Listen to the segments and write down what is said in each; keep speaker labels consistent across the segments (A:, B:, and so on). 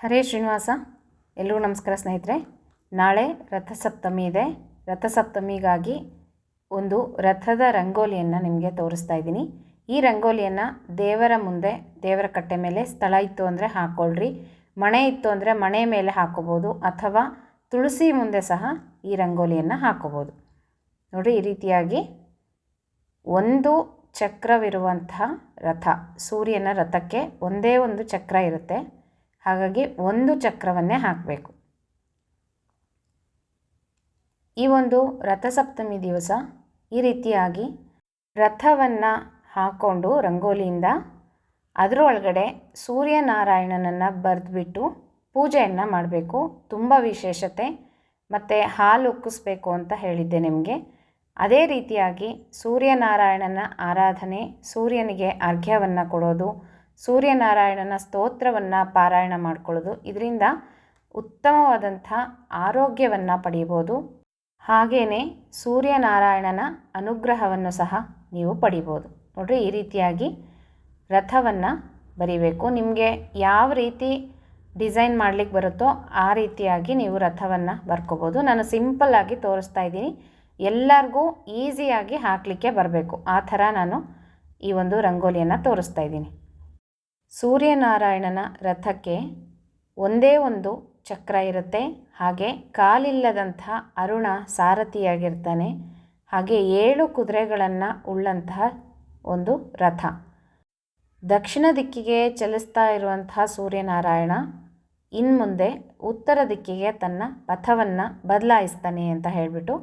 A: ಹರೇ ಶ್ರೀನಿವಾಸ ಎಲ್ಲರೂ ನಮಸ್ಕಾರ ಸ್ನೇಹಿತರೆ. ನಾಳೆ ರಥಸಪ್ತಮಿ ಇದೆ. ರಥಸಪ್ತಮಿಗಾಗಿ ಒಂದು ರಥದ ರಂಗೋಲಿಯನ್ನು ನಿಮಗೆ ತೋರಿಸ್ತಾ ಇದ್ದೀನಿ. ಈ ರಂಗೋಲಿಯನ್ನು ದೇವರ ಮುಂದೆ, ದೇವರ ಕಟ್ಟೆ ಮೇಲೆ ಸ್ಥಳ ಇತ್ತು ಅಂದರೆ ಹಾಕ್ಕೊಳ್ರಿ ಮಣೆ ಇತ್ತು ಅಂದರೆ ಮಣೆ ಮೇಲೆ ಹಾಕೋಬೋದು ಅಥವಾ ತುಳಸಿ ಮುಂದೆ ಸಹ ಈ ರಂಗೋಲಿಯನ್ನು ಹಾಕೋಬೋದು ನೋಡಿ ಈ ರೀತಿಯಾಗಿ ಒಂದು ಚಕ್ರವಿರುವಂತಹ ರಥ, ಸೂರ್ಯನ ರಥಕ್ಕೆ ಒಂದೇ ಒಂದು ಚಕ್ರ ಇರುತ್ತೆ. ಹಾಗಾಗಿ ಒಂದು ಚಕ್ರವನ್ನೇ ಹಾಕಬೇಕು. ಈ ಒಂದು ರಥಸಪ್ತಮಿ ದಿವಸ ಈ ರೀತಿಯಾಗಿ ರಥವನ್ನು ಹಾಕ್ಕೊಂಡು ರಂಗೋಲಿಯಿಂದ ಅದರೊಳಗಡೆ ಸೂರ್ಯನಾರಾಯಣನನ್ನು ಬರೆದ್ಬಿಟ್ಟು ಪೂಜೆಯನ್ನು ಮಾಡಬೇಕು. ತುಂಬ ವಿಶೇಷತೆ. ಮತ್ತು ಹಾಲು ಉಕ್ಕಿಸ್ಬೇಕು ಅಂತ ಹೇಳಿದ್ದೆ ನಿಮಗೆ. ಅದೇ ರೀತಿಯಾಗಿ ಸೂರ್ಯನಾರಾಯಣನ ಆರಾಧನೆ, ಸೂರ್ಯನಿಗೆ ಅರ್ಘ್ಯವನ್ನು ಕೊಡೋದು ಸೂರ್ಯನಾರಾಯಣನ ಸ್ತೋತ್ರವನ್ನು ಪಾರಾಯಣ ಮಾಡ್ಕೊಳ್ಳೋದು. ಇದರಿಂದ ಉತ್ತಮವಾದಂಥ ಆರೋಗ್ಯವನ್ನು ಪಡೀಬೋದು. ಹಾಗೆಯೇ ಸೂರ್ಯನಾರಾಯಣನ ಅನುಗ್ರಹವನ್ನು ಸಹ ನೀವು ಪಡಿಬೋದು. ನೋಡಿರಿ, ಈ ರೀತಿಯಾಗಿ ರಥವನ್ನು ಬರಿಬೇಕು. ನಿಮಗೆ ಯಾವ ರೀತಿ ಡಿಸೈನ್ ಮಾಡಲಿಕ್ಕೆ ಬರುತ್ತೋ ಆ ರೀತಿಯಾಗಿ ನೀವು ರಥವನ್ನು ಬರ್ಕೋಬೋದು. ನಾನು ಸಿಂಪಲ್ಲಾಗಿ ತೋರಿಸ್ತಾ ಇದ್ದೀನಿ. ಎಲ್ಲರಿಗೂ ಈಸಿಯಾಗಿ ಹಾಕಲಿಕ್ಕೆ ಬರಬೇಕು. ಆ ಥರ ನಾನು ಈ ಒಂದು ರಂಗೋಲಿಯನ್ನು ತೋರಿಸ್ತಾ ಇದ್ದೀನಿ. ಸೂರ್ಯನಾರಾಯಣನ ರಥಕ್ಕೆ ಒಂದೇ ಒಂದು ಚಕ್ರ ಇರುತ್ತೆ. ಹಾಗೆ ಕಾಲಿಲ್ಲದಂಥ ಅರುಣ ಸಾರಥಿಯಾಗಿರ್ತಾನೆ. ಹಾಗೆ ಏಳು ಕುದುರೆಗಳನ್ನು ಉಳ್ಳಂತಹ ಒಂದು ರಥ. ದಕ್ಷಿಣ ದಿಕ್ಕಿಗೆ ಚಲಿಸ್ತಾ ಇರುವಂತಹ ಸೂರ್ಯನಾರಾಯಣ ಇನ್ಮುಂದೆ ಉತ್ತರ ದಿಕ್ಕಿಗೆ ತನ್ನ ಪಥವನ್ನು ಬದಲಾಯಿಸ್ತಾನೆ ಅಂತ ಹೇಳಿಬಿಟ್ಟು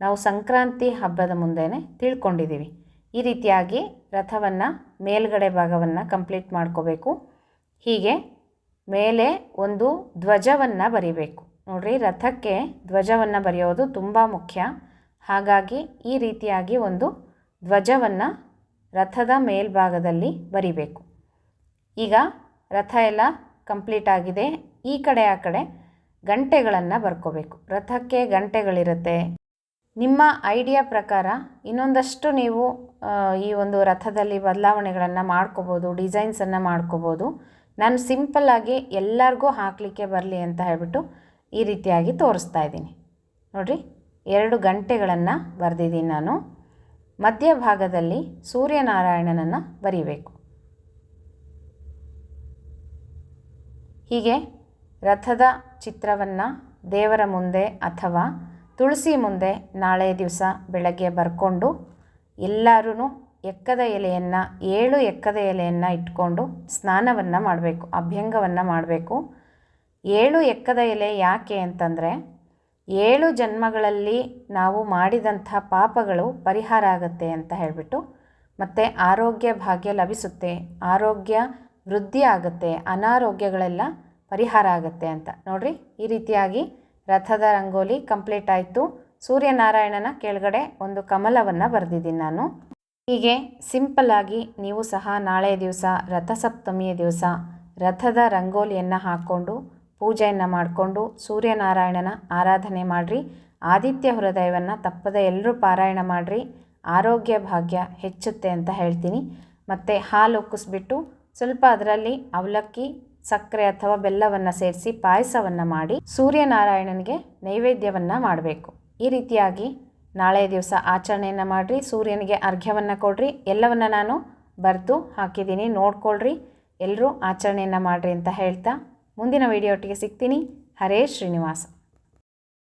A: ನಾವು ಸಂಕ್ರಾಂತಿ ಹಬ್ಬದ ಮುಂದೆನೇ ತಿಳ್ಕೊಂಡಿದ್ದೀವಿ. ಈ ರೀತಿಯಾಗಿ ರಥವನ್ನು ಮೇಲ್ಗಡೆ ಭಾಗವನ್ನು ಕಂಪ್ಲೀಟ್ ಮಾಡ್ಕೋಬೇಕು. ಹೀಗೆ ಮೇಲೆ ಒಂದು ಧ್ವಜವನ್ನು ಬರಿಬೇಕು. ನೋಡಿರಿ, ರಥಕ್ಕೆ ಧ್ವಜವನ್ನು ಬರೆಯೋದು ತುಂಬ ಮುಖ್ಯ. ಹಾಗಾಗಿ ಈ ರೀತಿಯಾಗಿ ಒಂದು ಧ್ವಜವನ್ನು ರಥದ ಮೇಲ್ಭಾಗದಲ್ಲಿ ಬರಿಬೇಕು. ಈಗ ರಥ ಎಲ್ಲ ಕಂಪ್ಲೀಟ್ ಆಗಿದೆ. ಈ ಕಡೆ ಆ ಕಡೆ ಗಂಟೆಗಳನ್ನು ಬರ್ಕೋಬೇಕು. ರಥಕ್ಕೆ ಗಂಟೆಗಳಿರುತ್ತೆ. ನಿಮ್ಮ ಐಡಿಯಾ ಪ್ರಕಾರ ಇನ್ನೊಂದಷ್ಟು ನೀವು ಈ ಒಂದು ರಥದಲ್ಲಿ ಬದಲಾವಣೆಗಳನ್ನು ಮಾಡ್ಕೋಬೋದು ಡಿಸೈನ್ಸನ್ನು ಮಾಡ್ಕೋಬೋದು. ನಾನು ಸಿಂಪಲ್ಲಾಗಿ ಎಲ್ಲರಿಗೂ ಹಾಕಲಿಕ್ಕೆ ಬರಲಿ ಅಂತ ಹೇಳ್ಬಿಟ್ಟು ಈ ರೀತಿಯಾಗಿ ತೋರಿಸ್ತಾ ಇದ್ದೀನಿ. ನೋಡಿರಿ, ಎರಡು ಗಂಟೆಗಳನ್ನು ಬರೆದಿದ್ದೀನಿ ನಾನು. ಮಧ್ಯಭಾಗದಲ್ಲಿ ಸೂರ್ಯನಾರಾಯಣನನ್ನು ಬರೀಬೇಕು. ಹೀಗೆ ರಥದ ಚಿತ್ರವನ್ನು ದೇವರ ಮುಂದೆ ಅಥವಾ ತುಳಸಿ ಮುಂದೆ ನಾಳೆ ದಿವಸ ಬೆಳಗ್ಗೆ ಬರ್ಕೊಂಡು ಎಲ್ಲರೂ ಎಕ್ಕದ ಎಲೆಯನ್ನು, ಏಳು ಎಕ್ಕದ ಎಲೆಯನ್ನು ಇಟ್ಕೊಂಡು ಸ್ನಾನವನ್ನು ಮಾಡಬೇಕು, ಅಭ್ಯಂಗವನ್ನು ಮಾಡಬೇಕು. ಏಳು ಎಕ್ಕದ ಎಲೆ ಯಾಕೆ ಅಂತಂದರೆ, ಏಳು ಜನ್ಮಗಳಲ್ಲಿ ನಾವು ಮಾಡಿದಂಥ ಪಾಪಗಳು ಪರಿಹಾರ ಆಗುತ್ತೆ ಅಂತ ಹೇಳಿಬಿಟ್ಟು ಮತ್ತು ಆರೋಗ್ಯ ಭಾಗ್ಯ ಲಭಿಸುತ್ತೆ, ಆರೋಗ್ಯ ವೃದ್ಧಿ ಆಗುತ್ತೆ, ಅನಾರೋಗ್ಯಗಳೆಲ್ಲ ಪರಿಹಾರ ಆಗುತ್ತೆ ಅಂತ. ನೋಡಿರಿ, ಈ ರೀತಿಯಾಗಿ ರಥದ ರಂಗೋಲಿ ಕಂಪ್ಲೀಟ್ ಆಯಿತು. ಸೂರ್ಯನಾರಾಯಣನ ಕೆಳಗಡೆ ಒಂದು ಕಮಲವನ್ನು ಬರೆದಿದ್ದೀನಿ ನಾನು. ಹೀಗೆ ಸಿಂಪಲ್ಲಾಗಿ ನೀವು ಸಹ ನಾಳೆ ದಿವಸ, ರಥಸಪ್ತಮಿಯ ದಿವಸ ರಥದ ರಂಗೋಲಿಯನ್ನು ಹಾಕ್ಕೊಂಡು ಪೂಜೆಯನ್ನು ಮಾಡಿಕೊಂಡು ಸೂರ್ಯನಾರಾಯಣನ ಆರಾಧನೆ ಮಾಡಿರಿ. ಆದಿತ್ಯ ಹೃದಯವನ್ನು ತಪ್ಪದೆ ಎಲ್ಲರೂ ಪಾರಾಯಣ ಮಾಡಿರಿ. ಆರೋಗ್ಯ ಭಾಗ್ಯ ಹೆಚ್ಚುತ್ತೆ ಅಂತ ಹೇಳ್ತೀನಿ. ಮತ್ತು ಹಾಲು ಉಕ್ಕಿಸ್ಬಿಟ್ಟು ಸ್ವಲ್ಪ ಅದರಲ್ಲಿ ಅವಲಕ್ಕಿ ಸಕ್ಕರೆ ಅಥವಾ ಬೆಲ್ಲವನ್ನು ಸೇರಿಸಿ ಪಾಯಸವನ್ನು ಮಾಡಿ ಸೂರ್ಯನಾರಾಯಣನಿಗೆ ನೈವೇದ್ಯವನ್ನು ಮಾಡಬೇಕು. ಈ ರೀತಿಯಾಗಿ ನಾಳೆ ದಿವಸ ಆಚರಣೆಯನ್ನು ಮಾಡಿರಿ, ಸೂರ್ಯನಿಗೆ ಅರ್ಘ್ಯವನ್ನು ಕೊಡ್ರಿ, ಎಲ್ಲವನ್ನು ನಾನು ಬರೆದು ಹಾಕಿದ್ದೀನಿ, ನೋಡ್ಕೊಳ್ರಿ ಎಲ್ಲರೂ ಆಚರಣೆಯನ್ನು ಮಾಡಿರಿ ಅಂತ ಹೇಳ್ತಾ ಮುಂದಿನ ವಿಡಿಯೋಟಿಗೆ ಸಿಗ್ತೀನಿ. ಹರೇ ಶ್ರೀನಿವಾಸ.